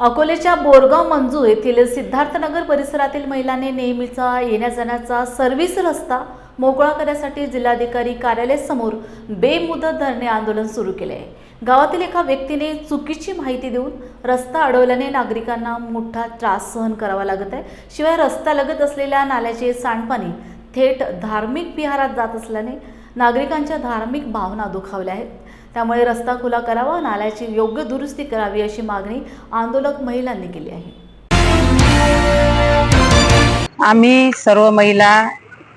अकोलेच्या बोरगाव मंजू येथील सिद्धार्थनगर परिसरातील महिलांनी नेहमीचा येण्या जाण्याचा सर्व्हिस रस्ता मोकळा करण्यासाठी जिल्हाधिकारी कार्यालयासमोर बेमुदत धरणे आंदोलन सुरू केले. आहे गावातील एका व्यक्तीने चुकीची माहिती देऊन रस्ता अडवल्याने नागरिकांना मोठा त्रास सहन करावा लागत आहे. शिवाय रस्त्यालगत असलेल्या नाल्याचे सांडपाणी थेट धार्मिक विहारात जात असल्याने नागरिकांच्या धार्मिक भावना दुखावल्या आहेत. त्यामुळे रस्ता खुला करावा नाल्याची योग्य दुरुस्ती करावी अशी मागणी आंदोलक महिलांनी केली आहे. आम्ही सर्व महिला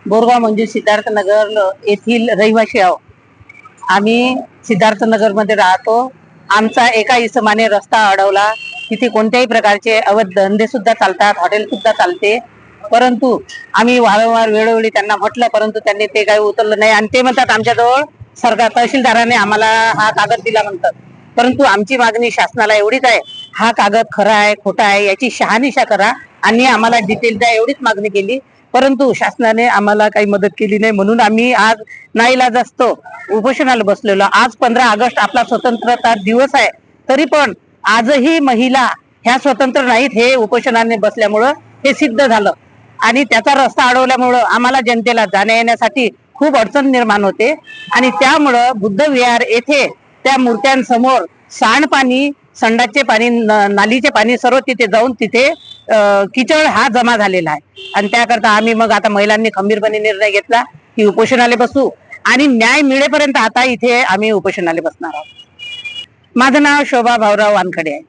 बोरगाव मंजूर सिद्धार्थनगर येथील रहिवासी आहोत. आम्ही सिद्धार्थनगरमध्ये राहतो. आमचा एका इसमाने रस्ता अडवला. तिथे कोणत्याही प्रकारचे अवध धंदे सुद्धा चालतात हॉटेल सुद्धा चालते. परंतु आम्ही वारंवार वेळोवेळी त्यांना म्हटलं परंतु त्यांनी ते काही उचललं नाही. आणि ते म्हणतात आमच्याजवळ सरकार तहसीलदाराने आम्हाला हा कागद दिला म्हणतात. परंतु आमची मागणी शासनाला एवढीच आहे हा कागद खरा आहे खोटा आहे याची शहानिशा करा आणि आम्हाला डिटेल द्या एवढीच मागणी केली. परंतु शासनाने आम्हाला काही मदत केली नाही म्हणून आम्ही आज नाईलाज असतो. उपोषणाला बसलेलो. आज पंधरा ऑगस्ट आपला स्वतंत्रता दिवस आहे. तरी पण आजही महिला ह्या स्वतंत्र नाहीत हे उपोषणाने बसल्यामुळं हे सिद्ध झालं. आणि त्याचा रस्ता अडवल्यामुळं आम्हाला जनतेला जाण्या येण्यासाठी खूप अडचण निर्माण होते. आणि त्यामुळं बुद्ध विहार येथे त्या मूर्त्यांसमोर सांडपाणी संडाचे पाणी नालीचे पाणी सर्व तिथे जाऊन तिथे किचड हा जमा झालेला आहे. आणि त्याकरता आम्ही मग आता महिलांनी खंबीरपणे निर्णय घेतला की उपोषणाला बसू. आणि न्याय मिळेपर्यंत आता इथे आम्ही उपोषणाला बसणार आहोत. माझं नाव शोभा भाऊराव वानखडे आहे.